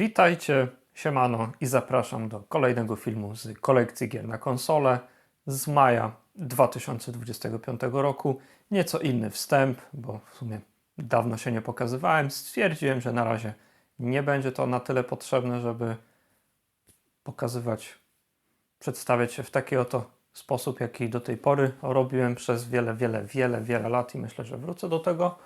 Witajcie, siemano i zapraszam do kolejnego filmu z kolekcji gier na konsolę z maja 2025 roku. Nieco inny wstęp, bo w sumie dawno się nie pokazywałem. Stwierdziłem, że na razie nie będzie to na tyle potrzebne, żeby pokazywać, przedstawiać się w taki oto sposób, jaki do tej pory robiłem przez wiele, wiele, wiele, wiele lat i myślę, że wrócę do tego,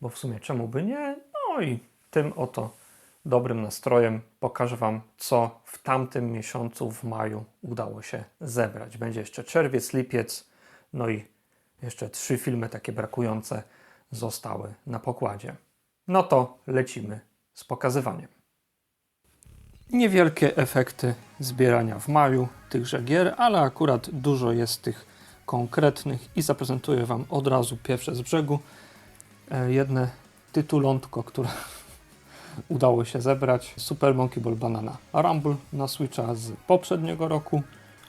bo w sumie czemu by nie? No i tym oto dobrym nastrojem pokażę Wam, co w tamtym miesiącu, w maju, udało się zebrać. Będzie jeszcze czerwiec, lipiec, no i jeszcze trzy filmy takie brakujące zostały na pokładzie. No to lecimy z pokazywaniem. Niewielkie efekty zbierania w maju tychże gier, ale akurat dużo jest tych konkretnych i zaprezentuję Wam od razu pierwsze z brzegu. E, Jedne tytulątko, które udało się zebrać. Super Monkey Ball Banana Rumble na Switcha z poprzedniego roku.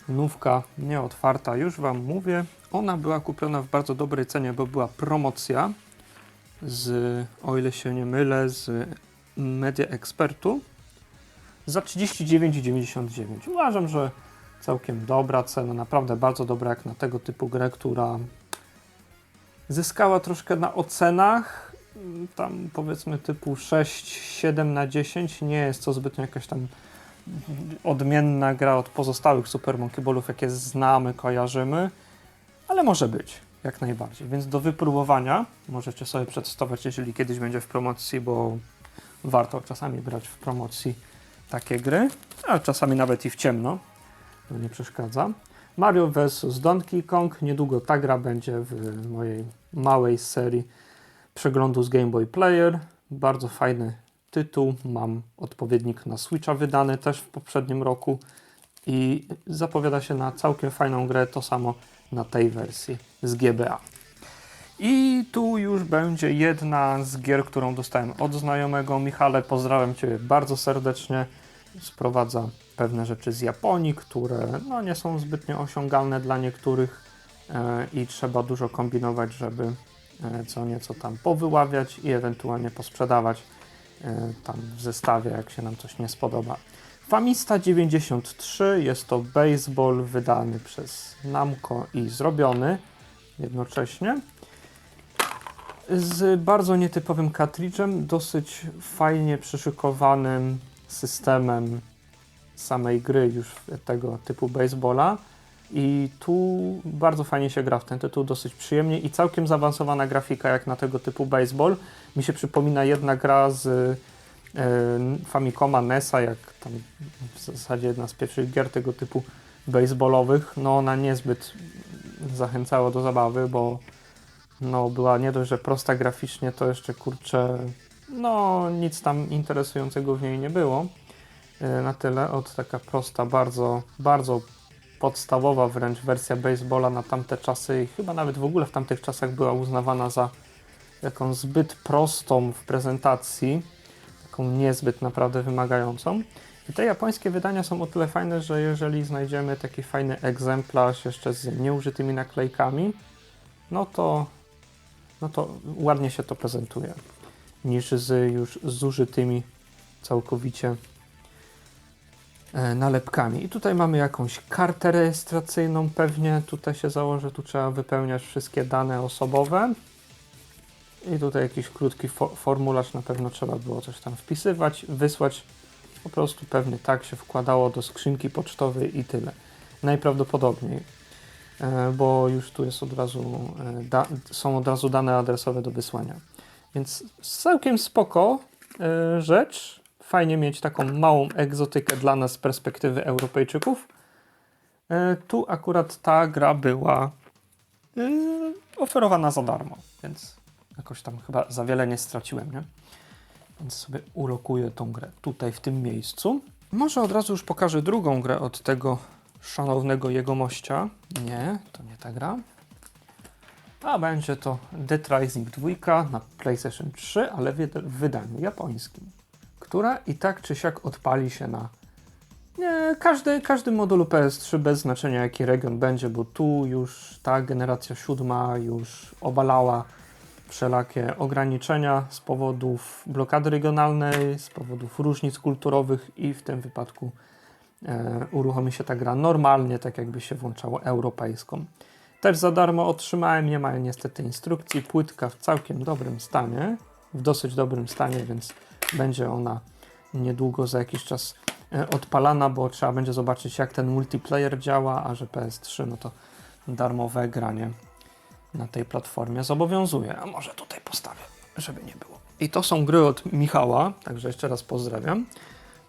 Nówka nieotwarta, już Wam mówię. Ona była kupiona w bardzo dobrej cenie, bo była promocja z, o ile się nie mylę, z Media Expertu za 39,99. Uważam, że całkiem dobra cena, naprawdę bardzo dobra jak na tego typu grę, która zyskała troszkę na ocenach, tam powiedzmy typu 6-7 na 10, nie jest to zbytnio jakaś tam odmienna gra od pozostałych Super Monkey Ballów, jakie znamy, kojarzymy, ale może być, jak najbardziej. Więc do wypróbowania możecie sobie przetestować, jeżeli kiedyś będzie w promocji, bo warto czasami brać w promocji takie gry, a czasami nawet i w ciemno, to nie przeszkadza. Mario vs Donkey Kong, niedługo ta gra będzie w mojej małej serii przeglądu z Game Boy Player. Bardzo fajny tytuł, mam odpowiednik na Switcha wydany też w poprzednim roku i zapowiada się na całkiem fajną grę, to samo na tej wersji z GBA. I tu już będzie jedna z gier, którą dostałem od znajomego. Michale, pozdrawiam Cię bardzo serdecznie. Sprowadza pewne rzeczy z Japonii, które no, nie są zbytnio osiągalne dla niektórych e, i trzeba dużo kombinować, żeby co nieco tam powyławiać i ewentualnie posprzedawać e, tam w zestawie, jak się nam coś nie spodoba. Famista 93 jest to baseball wydany przez Namco i zrobiony jednocześnie z bardzo nietypowym kartridżem, dosyć fajnie przyszykowanym systemem samej gry już tego typu baseballa. I tu bardzo fajnie się gra w ten tytuł, dosyć przyjemnie i całkiem zaawansowana grafika jak na tego typu baseball. Mi się przypomina jedna gra z e, Famicoma NESa, jak tam w zasadzie jedna z pierwszych gier tego typu baseballowych. No ona niezbyt zachęcała do zabawy, bo no była nie dość, że prosta graficznie, to jeszcze kurczę, no nic tam interesującego w niej nie było. E, Na tyle od taka prosta, bardzo, bardzo podstawowa wręcz wersja baseballa na tamte czasy i chyba nawet w ogóle w tamtych czasach była uznawana za jaką zbyt prostą w prezentacji, taką niezbyt naprawdę wymagającą. I te japońskie wydania są o tyle fajne, że jeżeli znajdziemy taki fajny egzemplarz jeszcze z nieużytymi naklejkami, no to, no to ładnie się to prezentuje, niż z już zużytymi całkowicie nalepkami. I tutaj mamy jakąś kartę rejestracyjną pewnie, tutaj się założę, tu trzeba wypełniać wszystkie dane osobowe. I tutaj jakiś krótki fo formularz, na pewno trzeba było coś tam wpisywać, wysłać. Po prostu pewnie tak się wkładało do skrzynki pocztowej i tyle. Najprawdopodobniej, e, bo już tu jest od razu, e, są od razu dane adresowe do wysłania. Więc całkiem spoko e, rzecz. Fajnie mieć taką małą egzotykę dla nas z perspektywy Europejczyków. E, Tu akurat ta gra była e, oferowana za darmo, więc jakoś tam chyba za wiele nie straciłem, nie? Więc sobie ulokuję tą grę tutaj, w tym miejscu. Może od razu już pokażę drugą grę od tego szanownego jegomościa. Nie, to nie ta gra. A będzie to Dead Rising 2 na PlayStation 3, ale w w wydaniu japońskim, która i tak czy siak odpali się na nie, każdy, każdy modulu PS3 bez znaczenia jaki region będzie, bo tu już ta generacja siódma już obalała wszelakie ograniczenia z powodów blokady regionalnej, z powodów różnic kulturowych i w tym wypadku e, uruchomi się ta gra normalnie, tak jakby się włączało europejską. Też za darmo otrzymałem, nie ma niestety instrukcji, płytka w całkiem dobrym stanie, w dosyć dobrym stanie, więc będzie ona niedługo za jakiś czas e, odpalana, bo trzeba będzie zobaczyć jak ten multiplayer działa, a że PS3 no to darmowe granie na tej platformie zobowiązuje. A może tutaj postawię, żeby nie było. I to są gry od Michała, także jeszcze raz pozdrawiam.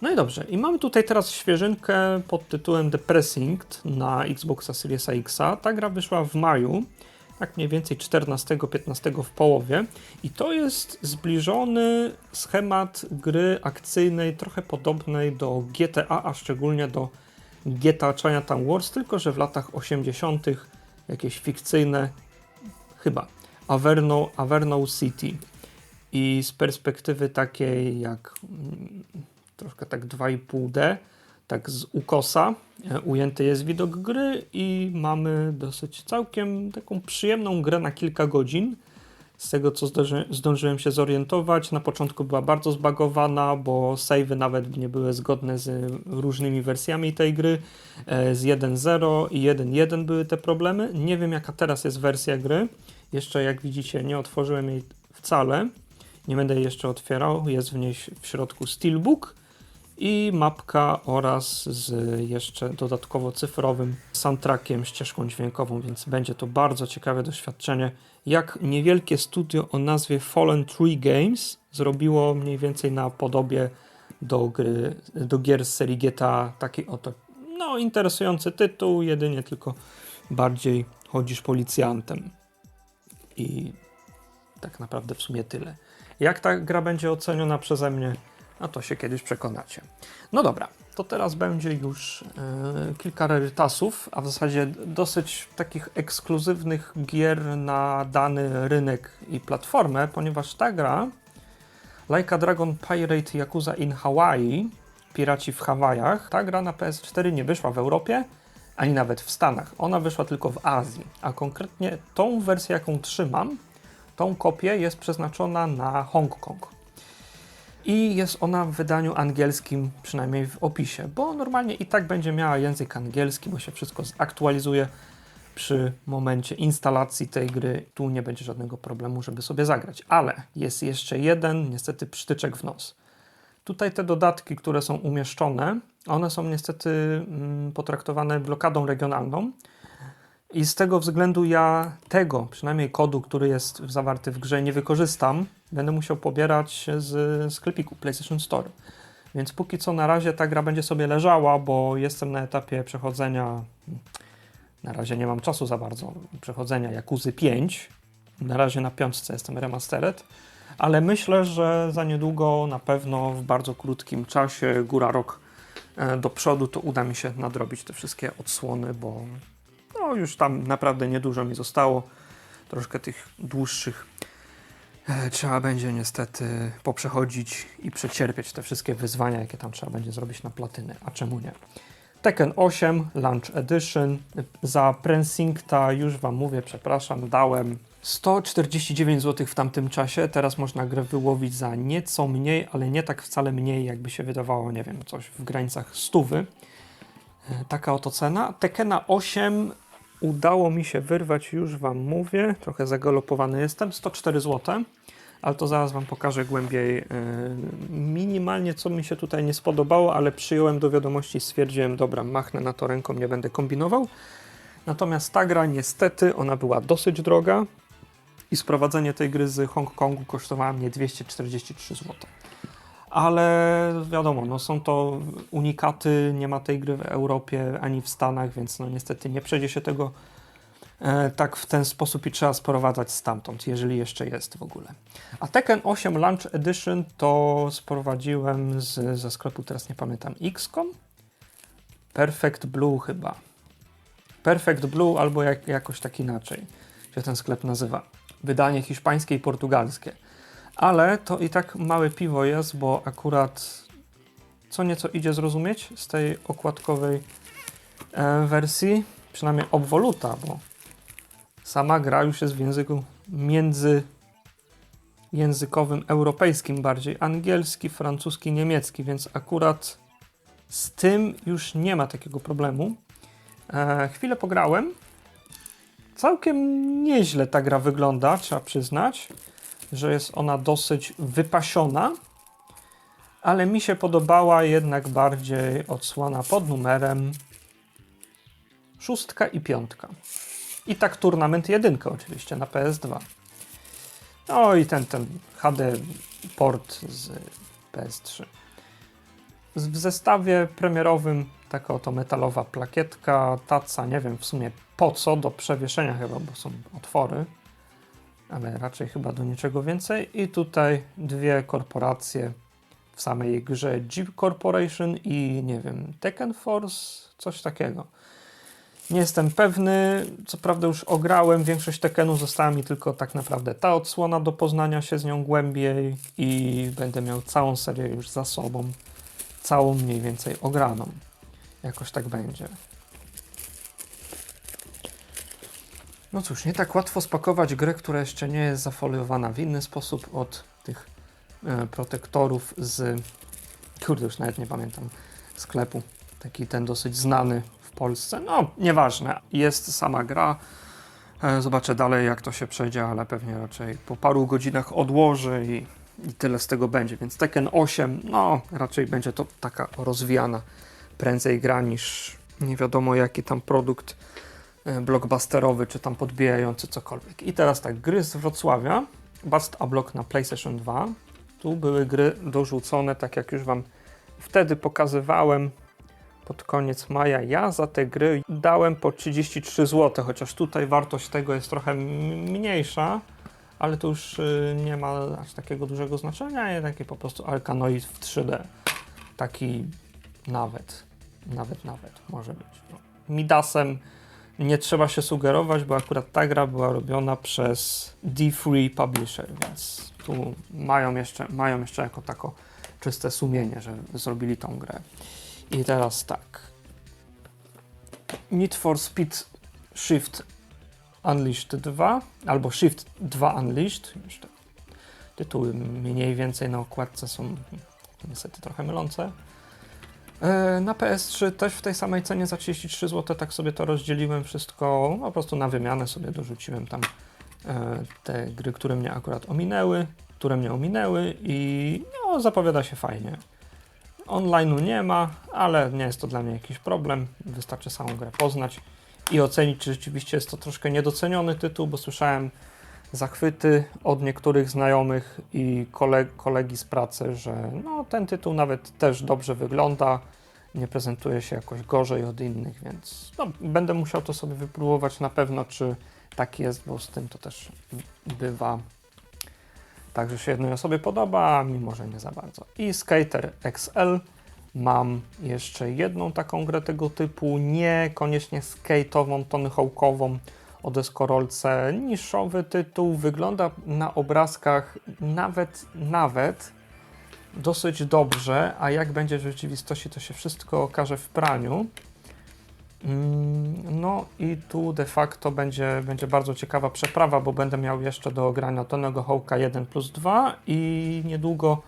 No i dobrze, i mamy tutaj teraz świeżynkę pod tytułem The Precinct na Xboxa Series X. Ta gra wyszła w maju, tak mniej więcej 14-15 w połowie. I to jest zbliżony schemat gry akcyjnej, trochę podobnej do GTA, a szczególnie do GTA Chinatown Wars, tylko że w latach 80. jakieś fikcyjne, chyba, Averno, Averno City. I z perspektywy takiej jak mm, troszkę tak 2,5D, tak z ukosa e, ujęty jest widok gry i mamy dosyć całkiem taką przyjemną grę na kilka godzin. Z tego co zdąży, zdążyłem się zorientować, na początku była bardzo zbagowana, bo savey nawet nie były zgodne z różnymi wersjami tej gry. E, Z 1.0 i 1.1 były te problemy. Nie wiem jaka teraz jest wersja gry. Jeszcze jak widzicie nie otworzyłem jej wcale. Nie będę jej jeszcze otwierał. Jest w niej w środku Steelbook i mapka oraz z jeszcze dodatkowo cyfrowym soundtrackiem, ścieżką dźwiękową, więc będzie to bardzo ciekawe doświadczenie. Jak niewielkie studio o nazwie Fallen Tree Games zrobiło mniej więcej na podobie do, gry, do gier z serii GTA taki oto no, interesujący tytuł, jedynie tylko bardziej chodzisz policjantem. I tak naprawdę w sumie tyle. Jak ta gra będzie oceniona przeze mnie, a to się kiedyś przekonacie. No dobra, to teraz będzie już e, kilka rarytasów, a w zasadzie dosyć takich ekskluzywnych gier na dany rynek i platformę, ponieważ ta gra, Like a Dragon Pirate Yakuza in Hawaii, Piraci w Hawajach, ta gra na PS4 nie wyszła w Europie, ani nawet w Stanach. Ona wyszła tylko w Azji, a konkretnie tą wersję, jaką trzymam, tą kopię jest przeznaczona na Hongkong. I jest ona w wydaniu angielskim, przynajmniej w opisie, bo normalnie i tak będzie miała język angielski, bo się wszystko zaktualizuje przy momencie instalacji tej gry. Tu nie będzie żadnego problemu, żeby sobie zagrać. Ale jest jeszcze jeden, niestety, przytyczek w nos. Tutaj te dodatki, które są umieszczone, one są niestety mm, potraktowane blokadą regionalną. I z tego względu ja tego, przynajmniej kodu, który jest zawarty w grze, nie wykorzystam. Będę musiał pobierać z sklepiku PlayStation Store. Więc póki co na razie ta gra będzie sobie leżała, bo jestem na etapie przechodzenia. Na razie nie mam czasu za bardzo przechodzenia Jakuzy 5. Na razie na piątce jestem remastered, ale myślę, że za niedługo, na pewno w bardzo krótkim czasie, góra rok e, do przodu, to uda mi się nadrobić te wszystkie odsłony, bo no już tam naprawdę niedużo mi zostało. Troszkę tych dłuższych trzeba będzie niestety poprzechodzić i przecierpieć te wszystkie wyzwania, jakie tam trzeba będzie zrobić na platyny. A czemu nie? Tekken 8 Launch Edition. Za Precincta już Wam mówię, przepraszam, dałem 149 zł w tamtym czasie. Teraz można grę wyłowić za nieco mniej, ale nie tak wcale mniej, jakby się wydawało, nie wiem, coś w granicach stówy. E, Taka oto cena. Tekena 8 udało mi się wyrwać, już Wam mówię, trochę zagalopowany jestem, 104 zł, ale to zaraz Wam pokażę głębiej yy, minimalnie, co mi się tutaj nie spodobało, ale przyjąłem do wiadomości stwierdziłem, dobra, machnę na to ręką, nie będę kombinował. Natomiast ta gra niestety, ona była dosyć droga i sprowadzenie tej gry z Hongkongu kosztowało mnie 243 zł. Ale wiadomo, no są to unikaty, nie ma tej gry w Europie ani w Stanach, więc no niestety nie przejdzie się tego e, tak w ten sposób i trzeba sprowadzać stamtąd, jeżeli jeszcze jest w ogóle. A Tekken 8 Launch Edition to sprowadziłem z, ze sklepu, teraz nie pamiętam, XCOM? Perfect Blue chyba. Perfect Blue albo jak, jakoś tak inaczej się ten sklep nazywa. Wydanie hiszpańskie i portugalskie. Ale to i tak małe piwo jest, bo akurat co nieco idzie zrozumieć z tej okładkowej e, wersji, przynajmniej obwoluta, bo sama gra już jest w języku między językowym europejskim bardziej. Angielski, francuski, niemiecki, więc akurat z tym już nie ma takiego problemu. E, chwilę pograłem. Całkiem nieźle ta gra wygląda, trzeba przyznać, że jest ona dosyć wypasiona, ale mi się podobała jednak bardziej odsłona pod numerem szóstka i piątka. I tak turnament jedynka oczywiście na PS2. No i ten, ten HD port z PS3. Z- W zestawie premierowym taka oto metalowa plakietka, taca, nie wiem w sumie po co, do przewieszenia chyba, bo są otwory, ale raczej chyba do niczego więcej. I tutaj dwie korporacje w samej grze, Jeep Corporation i nie wiem, Tekken Force, coś takiego. Nie jestem pewny, co prawda już ograłem większość Tekkenu, została mi tylko tak naprawdę ta odsłona do poznania się z nią głębiej i będę miał całą serię już za sobą, całą mniej więcej ograną. Jakoś tak będzie. No cóż, nie tak łatwo spakować grę, która jeszcze nie jest zafoliowana w inny sposób od tych e, protektorów z, kurde już nawet nie pamiętam, sklepu. Taki ten dosyć znany w Polsce. No, nieważne. Jest sama gra. E, Zobaczę dalej, jak to się przejdzie, ale pewnie raczej po paru godzinach odłożę i, i tyle z tego będzie. Więc Tekken 8, no, raczej będzie to taka rozwijana prędzej gra niż nie wiadomo jaki tam produkt blockbusterowy, czy tam podbijający cokolwiek. I teraz tak, gry z Wrocławia. Bust a Block na PlayStation 2. Tu były gry dorzucone, tak jak już Wam wtedy pokazywałem pod koniec maja. Ja za te gry dałem po 33 zł, chociaż tutaj wartość tego jest trochę mniejsza, ale to już y, nie ma aż takiego dużego znaczenia, jednak taki po prostu Arkanoid w 3D. Taki nawet, nawet, nawet może być. No. Midasem nie trzeba się sugerować, bo akurat ta gra była robiona przez D3 Publisher, więc tu mają jeszcze, mają jeszcze jako tako czyste sumienie, że zrobili tą grę. I teraz tak. Need for Speed Shift Unleashed 2 albo Shift 2 Unleashed. Już te tytuły mniej więcej na okładce są niestety trochę mylące. E, Na PS3 też w tej samej cenie za 33 zł, tak sobie to rozdzieliłem wszystko, no, po prostu na wymianę sobie dorzuciłem tam e, te gry, które mnie akurat ominęły, które mnie ominęły i no, zapowiada się fajnie. Online'u nie ma, ale nie jest to dla mnie jakiś problem. Wystarczy samą grę poznać i ocenić, czy rzeczywiście jest to troszkę niedoceniony tytuł, bo słyszałem zachwyty od niektórych znajomych i koleg kolegi z pracy, że no, ten tytuł nawet też dobrze wygląda, nie prezentuje się jakoś gorzej od innych, więc no, będę musiał to sobie wypróbować na pewno, czy tak jest, bo z tym to też bywa tak, że się jednej osobie podoba, a mi może nie za bardzo. I Skater XL. Mam jeszcze jedną taką grę tego typu, nie koniecznie skate'ową, Tony Hawk'ową o deskorolce. Niszowy tytuł, wygląda na obrazkach nawet, nawet dosyć dobrze, a jak będzie w rzeczywistości, to się wszystko okaże w praniu. Mm, No i tu de facto będzie, będzie bardzo ciekawa przeprawa, bo będę miał jeszcze do ogrania Tonego Hawka 1 plus 2 i niedługo,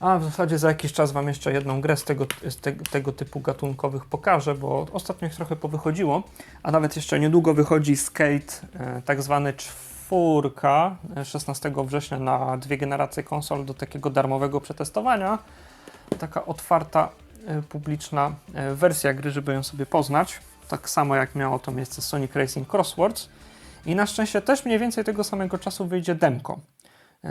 a w zasadzie za jakiś czas Wam jeszcze jedną grę z tego, z te, tego typu gatunkowych pokażę, bo ostatnio ich trochę powychodziło, a nawet jeszcze niedługo wychodzi Skate, e, tak zwany czwórka, e, 16 września na dwie generacje konsol do takiego darmowego przetestowania. Taka otwarta e, publiczna e, wersja gry, żeby ją sobie poznać. Tak samo jak miało to miejsce Sonic Racing Crosswords. I na szczęście też mniej więcej tego samego czasu wyjdzie demko e,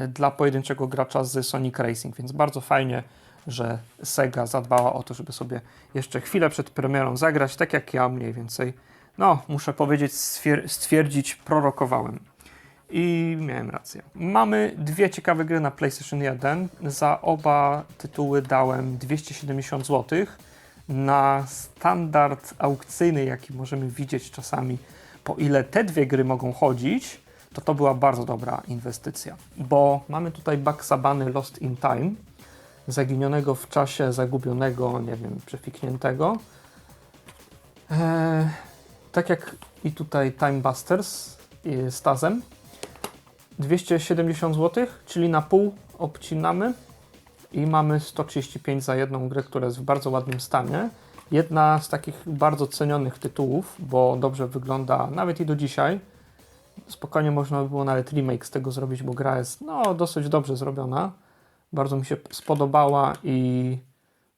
dla pojedynczego gracza z Sonic Racing, więc bardzo fajnie, że Sega zadbała o to, żeby sobie jeszcze chwilę przed premierą zagrać, tak jak ja mniej więcej, no muszę powiedzieć, stwier- stwierdzić, prorokowałem. I miałem rację. Mamy dwie ciekawe gry na PlayStation 1. Za oba tytuły dałem 270 zł. Na standard aukcyjny, jaki możemy widzieć czasami, po ile te dwie gry mogą chodzić, to to była bardzo dobra inwestycja. Bo mamy tutaj Baksabany Lost in Time, zaginionego w czasie, zagubionego, nie wiem, przefikniętego. Eee, tak jak i tutaj Time Busters y, z Tazem. 270 zł, czyli na pół obcinamy i mamy 135 za jedną grę, która jest w bardzo ładnym stanie. Jedna z takich bardzo cenionych tytułów, bo dobrze wygląda nawet i do dzisiaj. Spokojnie można by było nawet remake z tego zrobić, bo gra jest no, dosyć dobrze zrobiona. Bardzo mi się spodobała i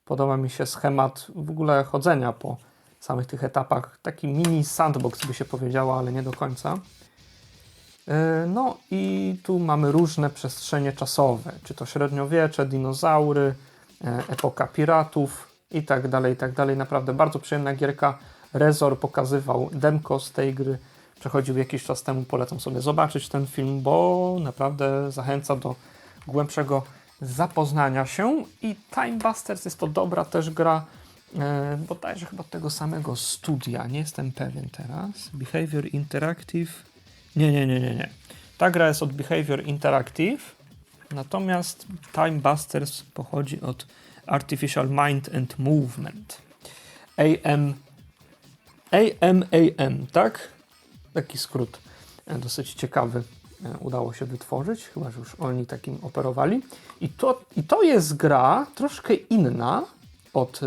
podoba mi się schemat w ogóle chodzenia po samych tych etapach. Taki mini sandbox by się powiedziało, ale nie do końca. Yy, No i tu mamy różne przestrzenie czasowe, czy to średniowiecze, dinozaury, e, epoka piratów i tak dalej, i tak dalej. Naprawdę bardzo przyjemna gierka. Rezor pokazywał demko z tej gry, przechodził jakiś czas temu, polecam sobie zobaczyć ten film, bo naprawdę zachęca do głębszego zapoznania się i Time Busters jest to dobra też gra, e, bodajże chyba tego samego studia, nie jestem pewien teraz. Behavior Interactive. Nie, nie, nie, nie, nie. Ta gra jest od Behavior Interactive, natomiast Time Busters pochodzi od Artificial Mind and Movement. AM AMAM, tak? Taki skrót e, dosyć ciekawy e, udało się wytworzyć, chyba że już oni takim operowali. I to, i to jest gra troszkę inna od e,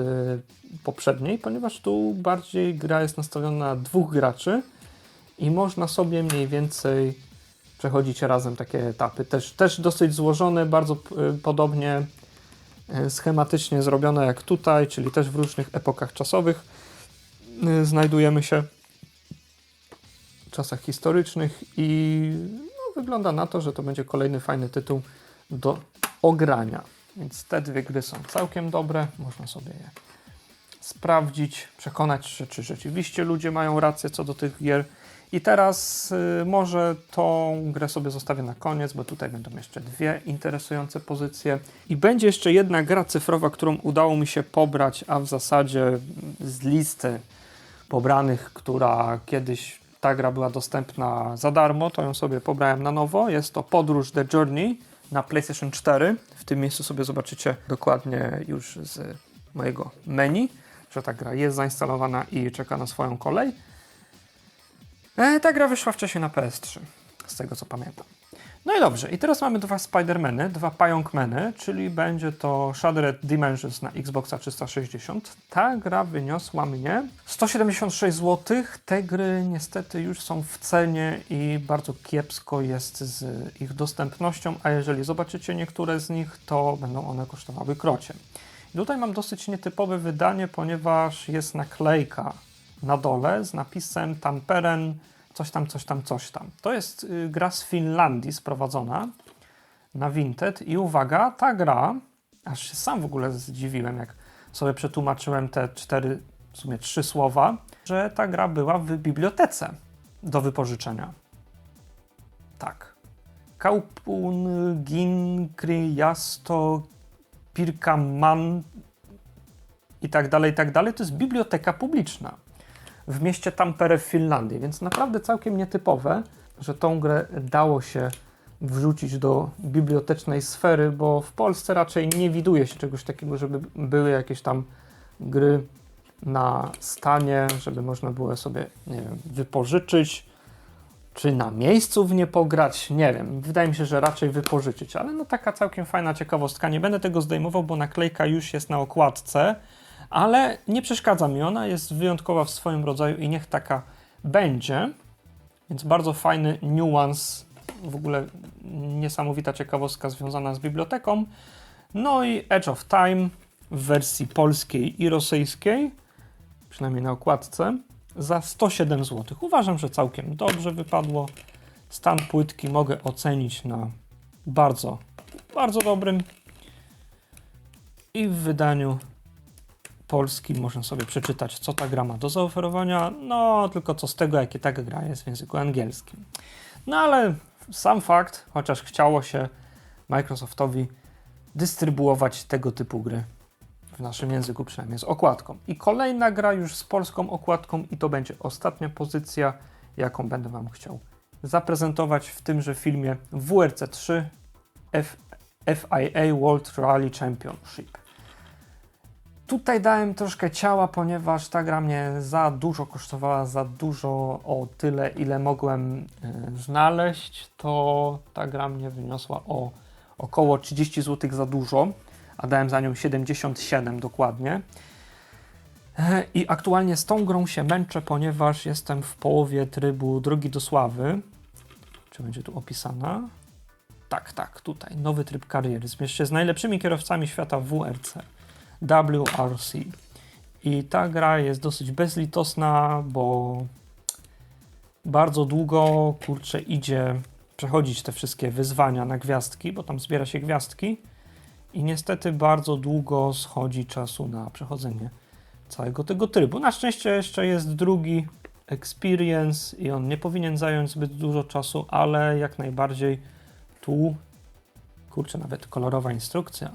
poprzedniej, ponieważ tu bardziej gra jest nastawiona na dwóch graczy i można sobie mniej więcej przechodzić razem takie etapy. Też, też dosyć złożone, bardzo podobnie schematycznie zrobione jak tutaj, czyli też w różnych epokach czasowych znajdujemy się czasach historycznych i no, wygląda na to, że to będzie kolejny fajny tytuł do ogrania. Więc te dwie gry są całkiem dobre, można sobie je sprawdzić, przekonać się, czy rzeczywiście ludzie mają rację co do tych gier. I teraz y, może tą grę sobie zostawię na koniec, bo tutaj będą jeszcze dwie interesujące pozycje. I będzie jeszcze jedna gra cyfrowa, którą udało mi się pobrać, a w zasadzie z listy pobranych, która kiedyś ta gra była dostępna za darmo, to ją sobie pobrałem na nowo. Jest to Podróż The Journey na PlayStation 4. W tym miejscu sobie zobaczycie dokładnie już z mojego menu, że ta gra jest zainstalowana i czeka na swoją kolej. E, ta gra wyszła wcześniej na PS3, z tego co pamiętam. No i dobrze, i teraz mamy dwa Spider-Many, dwa Pająkmeny, czyli będzie to Shattered Dimensions na Xboxa 360. Ta gra wyniosła mnie 176 zł. Te gry niestety już są w cenie i bardzo kiepsko jest z ich dostępnością, a jeżeli zobaczycie niektóre z nich, to będą one kosztowały krocie. I tutaj mam dosyć nietypowe wydanie, ponieważ jest naklejka na dole z napisem Tamperen, coś tam, coś tam, coś tam. To jest y, gra z Finlandii sprowadzona na Vinted i uwaga, ta gra, aż się sam w ogóle zdziwiłem, jak sobie przetłumaczyłem te cztery, w sumie trzy słowa, że ta gra była w bibliotece do wypożyczenia. Tak. Kaupun Ginkry Jasto Pirkaman i tak dalej, i tak dalej. To jest biblioteka publiczna w mieście Tampere w Finlandii, więc naprawdę całkiem nietypowe, że tą grę dało się wrzucić do bibliotecznej sfery, bo w Polsce raczej nie widuje się czegoś takiego, żeby były jakieś tam gry na stanie, żeby można było sobie, nie wiem, wypożyczyć, czy na miejscu w nie pograć, nie wiem. Wydaje mi się, że raczej wypożyczyć, ale no taka całkiem fajna ciekawostka. Nie będę tego zdejmował, bo naklejka już jest na okładce, ale nie przeszkadza mi ona, jest wyjątkowa w swoim rodzaju i niech taka będzie. Więc bardzo fajny niuans, w ogóle niesamowita ciekawostka związana z biblioteką. No i Edge of Time w wersji polskiej i rosyjskiej, przynajmniej na okładce, za 107 zł. Uważam, że całkiem dobrze wypadło. Stan płytki mogę ocenić na bardzo, bardzo dobrym. I w wydaniu polskim można sobie przeczytać, co ta gra ma do zaoferowania. No, tylko co z tego, jakie ta gra jest w języku angielskim. No ale sam fakt, chociaż chciało się Microsoftowi dystrybuować tego typu gry w naszym języku, przynajmniej z okładką. I kolejna gra już z polską okładką, i to będzie ostatnia pozycja, jaką będę Wam chciał zaprezentować w tymże filmie WRC 3 F FIA World Rally Championship. Tutaj dałem troszkę ciała, ponieważ ta gra mnie za dużo kosztowała, za dużo o tyle, ile mogłem e, znaleźć, to ta gra mnie wyniosła o około 30 zł za dużo, a dałem za nią 77 dokładnie. E, I aktualnie z tą grą się męczę, ponieważ jestem w połowie trybu Drogi do Sławy. Czy będzie tu opisana? Tak, tak, tutaj. Nowy tryb kariery. Zmierzcie z najlepszymi kierowcami świata WRC. WRC. I ta gra jest dosyć bezlitosna, bo bardzo długo, kurczę, idzie przechodzić te wszystkie wyzwania na gwiazdki, bo tam zbiera się gwiazdki i niestety bardzo długo schodzi czasu na przechodzenie całego tego trybu. Na szczęście jeszcze jest drugi experience i on nie powinien zająć zbyt dużo czasu, ale jak najbardziej tu, kurczę, nawet kolorowa instrukcja.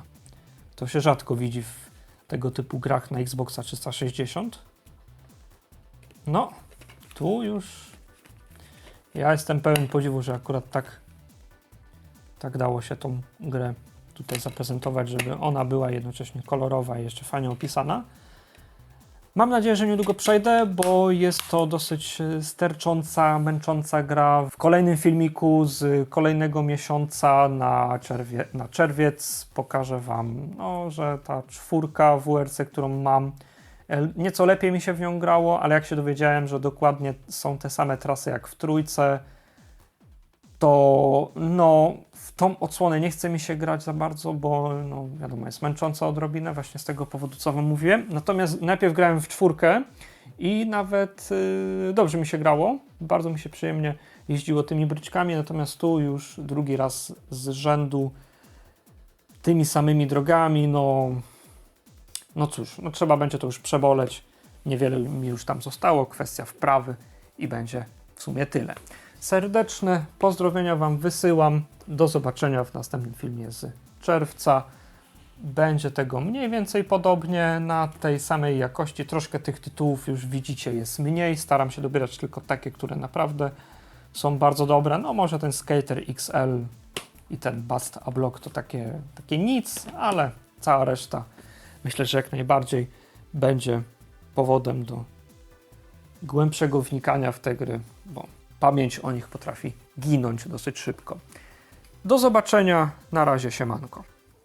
To się rzadko widzi w tego typu grach na Xboxa 360. No, tu już ja jestem pełen podziwu, że akurat tak, tak dało się tą grę tutaj zaprezentować, żeby ona była jednocześnie kolorowa i jeszcze fajnie opisana. Mam nadzieję, że niedługo przejdę, bo jest to dosyć e, stercząca, męcząca gra. W kolejnym filmiku z kolejnego miesiąca na, czerwie, na czerwiec pokażę Wam, no, że ta czwórka WRC, którą mam, nieco lepiej mi się w nią grało, ale jak się dowiedziałem, że dokładnie są te same trasy jak w trójce, to no, w tą odsłonę nie chce mi się grać za bardzo, bo no, wiadomo, jest męcząca odrobinę, właśnie z tego powodu, co Wam mówiłem. Natomiast najpierw grałem w czwórkę i nawet yy, dobrze mi się grało, bardzo mi się przyjemnie jeździło tymi bryczkami, natomiast tu już drugi raz z rzędu tymi samymi drogami, no, no cóż, no trzeba będzie to już przeboleć. Niewiele mi już tam zostało, kwestia wprawy i będzie w sumie tyle. Serdeczne pozdrowienia Wam wysyłam. Do zobaczenia w następnym filmie z czerwca. Będzie tego mniej więcej podobnie na tej samej jakości. Troszkę tych tytułów już widzicie jest mniej. Staram się dobierać tylko takie, które naprawdę są bardzo dobre. No może ten Skater XL i ten Bust A Block to takie, takie nic, ale cała reszta myślę, że jak najbardziej będzie powodem do głębszego wnikania w te gry, bo pamięć o nich potrafi ginąć dosyć szybko. Do zobaczenia, na razie siemanko.